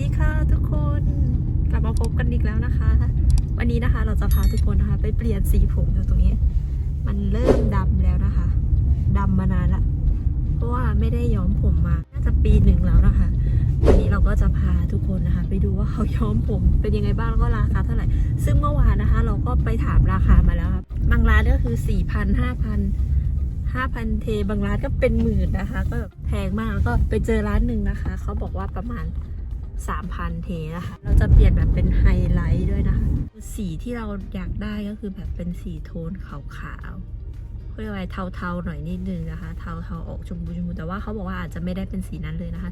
ดีค่ะทุกคน กลับมาพบกันอีกแล้วนะคะ วันนี้นะคะเราจะพาทุกคนนะคะ ไปเปลี่ยนสีผมอยู่ตรงนี้ มันเริ่มดำแล้วนะคะดำมานานละ เพราะว่าไม่ได้ย้อมผมมา น่าจะปีหนึ่งแล้วนะคะ วันนี้เราก็จะพาทุกคนนะคะ ไปดูว่าเขาย้อมผมเป็นยังไงบ้างแล้วก็ราคาเท่าไหร่ ซึ่งเมื่อวานนะคะ เราก็ไปถามราคามาแล้วครับบางร้านก็คือสี่พันห้าพันห้าพันเทบางร้านก็เป็นหมื่นนะคะ ก็แบบแพงมากแล้วก็ไปเจอร้านหนึ่งนะคะ เขาบอกว่าประมาณ สามพันเทนะคะ เราจะเปลี่ยนแบบเป็นไฮไลท์ด้วยนะคะ สีที่เราอยากได้ก็คือแบบเป็นสีโทนขาวๆเรียกว่าอะไรเทาๆหน่อยนิดนึงนะคะ เทาๆออกชมพูชมพูแต่ว่าเขาบอกว่าอาจจะไม่ได้เป็นสีนั้นเลยนะคะ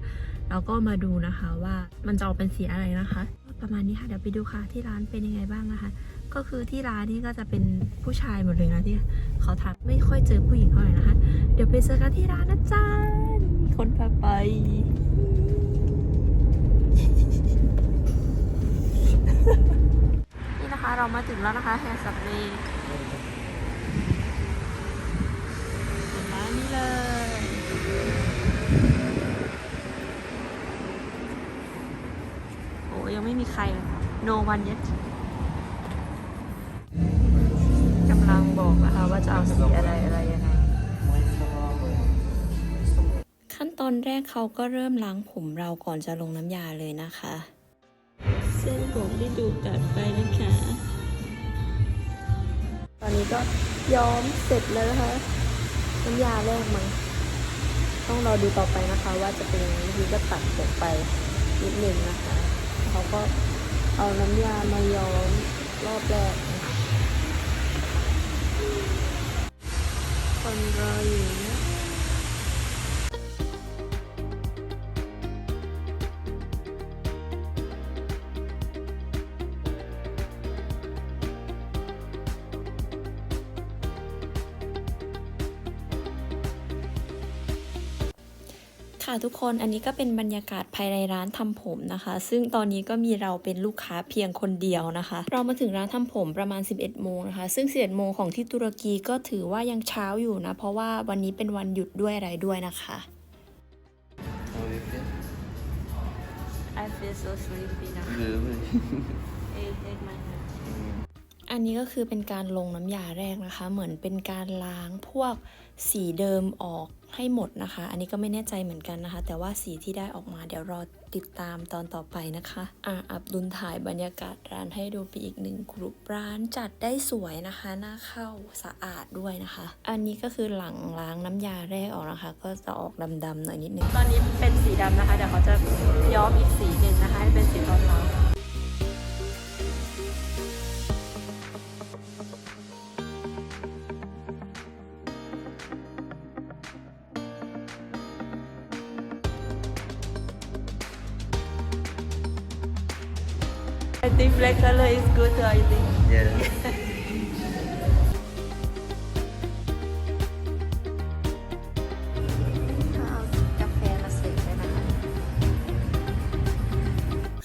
เราก็มาดูนะคะว่ามันจะออกเป็นสีอะไรนะคะ ประมาณนี้ค่ะ เดี๋ยวไปดูค่ะที่ร้านเป็นยังไงบ้างนะคะ ก็คือที่ร้านนี่ก็จะเป็นผู้ชายหมดเลยนะที่เขาทักไม่ค่อยเจอผู้หญิงเท่าไหร่นะคะ เดี๋ยวไปเจอกันที่ร้านนะจ๊ะมีคนพาไป นี่นะคะเรามาถึงแล้วนะคะแฮร์สับเวย์ถึงร้านนี้เลย โอ้ยังไม่มีใครเลย no one yet กำลังบอกนะคะว่าจะเอาสีอะไรอะไรยังไงขั้นตอนแรกเขาก็เริ่มล้างผมเราก่อนจะลงน้ำยาเลยนะคะ ส้นผมที่ดูกัดไปนะคะ ตอนนี้ก็ย้อมเสร็จแล้วนะคะน้ำยาแรกมั้งต้องรอดูต่อไปนะคะ ว่าจะเป็นยังไงทีก็ตัดผมไปนิดหนึ่งนะคะเขาก็เอาน้ำยามาย้อมรอบแรกนะคะคนรออยู่ ค่ะทุกคนอันนี้ก็เป็นบรรยากาศภายในร้านทำผมนะคะ ซึ่งตอนนี้ก็มีเราเป็นลูกค้าเพียงคนเดียวนะคะ เรามาถึงร้านทำผมประมาณ 11 โมงนะคะ ซึ่ง 11 โมงของที่ตุรกีก็ถือว่ายังเช้าอยู่นะ เพราะว่าวันนี้เป็นวันหยุดด้วยอะไรด้วยนะคะ I feel so sleepy now อันนี้ก็คือเป็นการลงน้ำยาแรกนะคะ เหมือนเป็นการล้างพวกสีเดิมออกให้หมดนะคะ อันนี้ก็ไม่แน่ใจเหมือนกันนะคะ แต่ว่าสีที่ได้ออกมาเดี๋ยวรอติดตามตอนต่อไปนะคะอะอับดุลถ่ายบรรยากาศร้านให้ดูไปอีกหนึ่งกลุ่มร้านจัดได้สวยนะคะหน้าเข้าสะอาดด้วยนะคะ อันนี้ก็คือหลังล้างน้ำยาแรกออกนะคะ ก็จะออกดำๆหน่อยนิดนึงตอนนี้เป็นสีดำนะคะเดี๋ยวเขาจะย้อมอีกสีหนึ่งนะคะให้เป็นสีทาๆ I think black color is good I think. Yeah.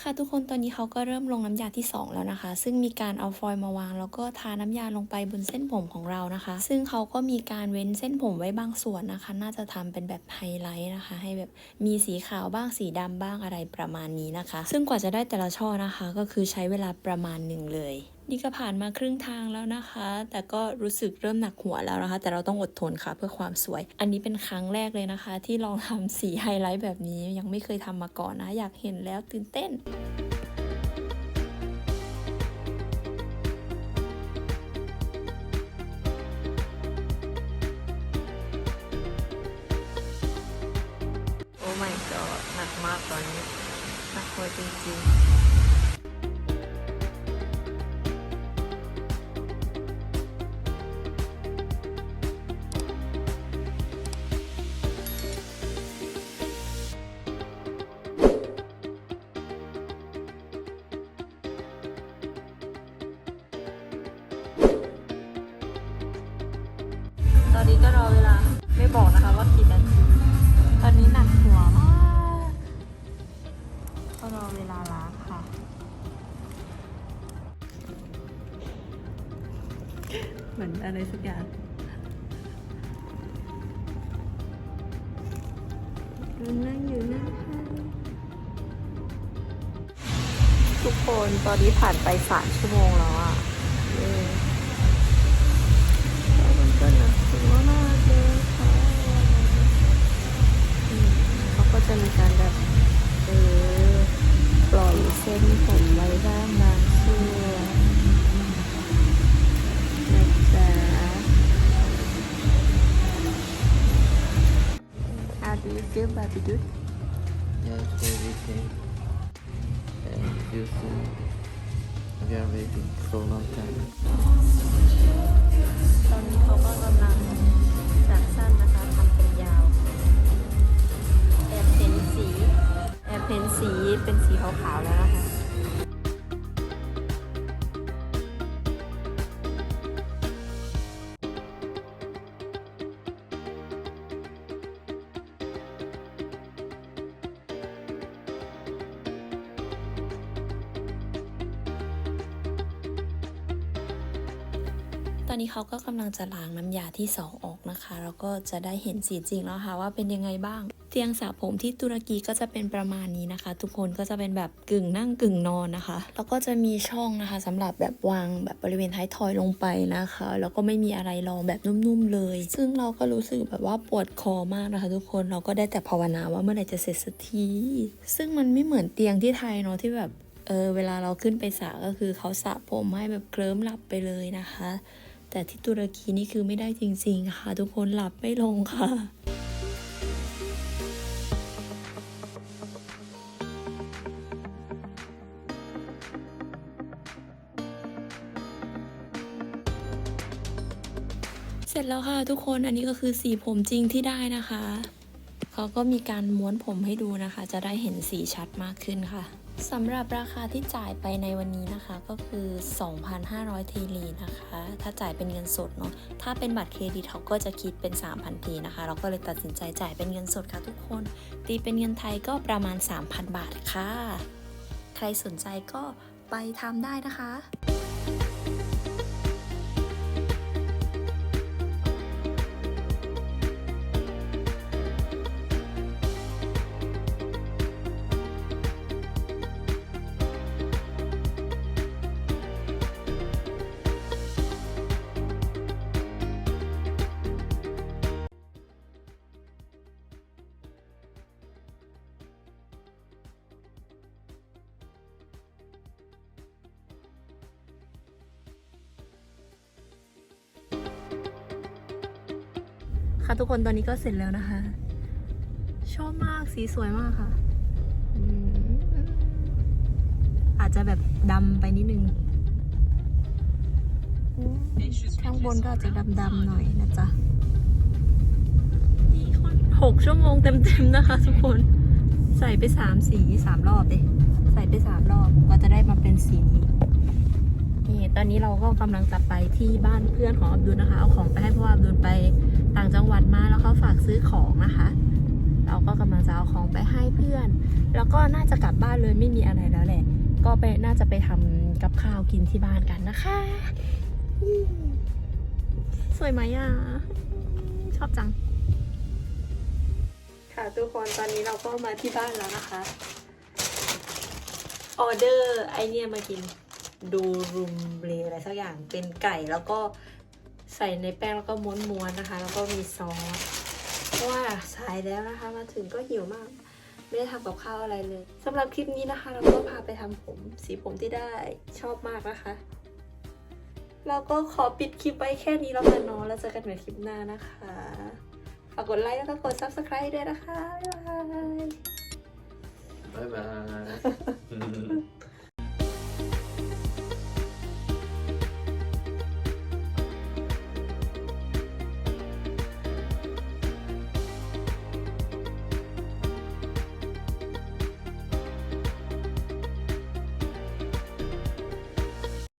ค่ะทุกคนตอนนี้เขาก็เริ่มลงน้ำยาที่ 2 แล้วนะคะ ซึ่งมีการเอาฟอยล์มาวาง แล้วก็ทาน้ำยาลงไปบนเส้นผมของเรานะคะ ซึ่งเขาก็มีการเว้นเส้นผมไว้บางส่วนนะคะ น่าจะทำเป็นแบบไฮไลท์นะคะ ให้แบบมีสีขาวบ้างสีดำบ้างอะไรประมาณนี้นะคะ ซึ่งกว่าจะได้แต่ละช่อนะคะ ก็คือใช้เวลาประมาณหนึ่งเลยนี่ก็ผ่านมาครึ่งทางแล้วนะคะ แต่ก็รู้สึกเริ่มหนักหัวแล้วนะคะ แต่เราต้องอดทนค่ะเพื่อความสวย อันนี้เป็นครั้งแรกเลยนะคะ ที่ลองทำสีไฮไลท์แบบนี้ยังไม่เคยทำมาก่อนนะ อยากเห็นแล้วตื่นเต้นโอ้ my god หนักมากตอนนี้หนักพอจริงๆ ค่ะ เหมือนอะไรสักอย่างนั่งอยู่นะคะทุกคนตอนนี้ผ่านไปสามชั่วโมงแล้วอะ How do you feel, baby dude? Yes, everything. And you see, we are waiting for a long time. ตอนนี้เขาก็กำลังจากสั้นนะคะทำเป็นยาว แอบเห็นสี แอบเห็นสีเป็นสีขาวๆแล้วนะคะ อนนี้เขาก็กำลังจะล้างน้ำยาที่สองออกนะคะ แล้วก็จะได้เห็นสีจริงแล้วค่ะว่าเป็นยังไงบ้าง เตียงสระผมที่ตุรกีก็จะเป็นประมาณนี้นะคะ ทุกคนก็จะเป็นแบบกึ่งนั่งกึ่งนอนนะคะ แล้วก็จะมีช่องนะคะสำหรับแบบวางแบบบริเวณท้ายทอยลงไปนะคะ แล้วก็ไม่มีอะไรรองแบบนุ่มๆเลย ซึ่งเราก็รู้สึกแบบว่าปวดคอมากนะคะ ทุกคนเราก็ได้แต่ภาวนาว่าเมื่อไหร่จะเสร็จสักทีซึ่งมันไม่เหมือนเตียงที่ไทยเนาะที่แบบเออเวลาเราขึ้นไปสระก็คือเขาสระผมให้แบบเคลิ้มหลับไปเลยนะคะ แต่ที่ตุรกีนี่คือไม่ได้จริงๆค่ะ ทุกคนหลับไม่ลงค่ะเสร็จแล้วค่ะทุกคนอันนี้ก็คือสีผมจริงที่ได้นะคะ เขาก็มีการม้วนผมให้ดูนะคะ จะได้เห็นสีชัดมากขึ้นค่ะสำหรับราคาที่จ่ายไปในวันนี้นะคะ ก็คือ 2,500 ทีรีนะคะ ถ้าจ่ายเป็นเงินสดเนาะถ้าเป็นบัตรเครดิตเขาก็จะคิดเป็น 3,000 ทีนะคะ เราก็เลยตัดสินใจจ่ายเป็นเงินสดค่ะทุกคน ตีเป็นเงินไทยก็ประมาณ 3,000 บาทค่ะ ใครสนใจก็ไปทำได้นะคะ ทุกคนตอนนี้ก็เสร็จแล้วนะคะ ชอบมากสีสวยมากค่ะ อาจจะแบบดำไปนิดนึง ข้างบนก็อาจจะดำๆหน่อยนะจ๊ะนี่คนหกชั่วโมงเต็มๆนะคะ ทุกคนใส่ไปสามสีสามรอบเลยใส่ไปสามรอบก็จะได้มาเป็นสีนี้ นี่ตอนนี้เราก็กำลังจะไปที่บ้านเพื่อนของอับดุลนะคะ เอาของไปให้เพราะว่าอับดุลไปต่างจังหวัดมาแล้วเขาฝากซื้อของนะคะ เราก็กำลังจะเอาของไปให้เพื่อน แล้วก็น่าจะกลับบ้านเลยไม่มีอะไรแล้วแหละ ก็ไปน่าจะไปทำกับข้าวกินที่บ้านกันนะคะ สวยไหมอะ ชอบจัง ค่ะทุกคนตอนนี้เราก็มาที่บ้านแล้วนะคะ ออเดอร์ไอเนี่ยมากิน ดูรุมเบลอะไรสักอย่างเป็นไก่แล้วก็ใส่ในแป้งแล้วก็ม้วนๆนะคะ แล้วก็มีซอสเพราะว่าสายแล้วนะคะมาถึงก็หิวมาก ไม่ได้ทำกับข้าวอะไรเลยสำหรับคลิปนี้นะคะ เราก็พาไปทำผมสีผมที่ได้ชอบมากนะคะเราก็ขอปิดคลิปไว้แค่นี้แล้วกันเนาะแล้วเจอกันใหม่คลิปหน้านะคะฝากกดไลค์แล้วก็กด subscribe ด้วยนะคะ บ๊ายบาย Bye bye.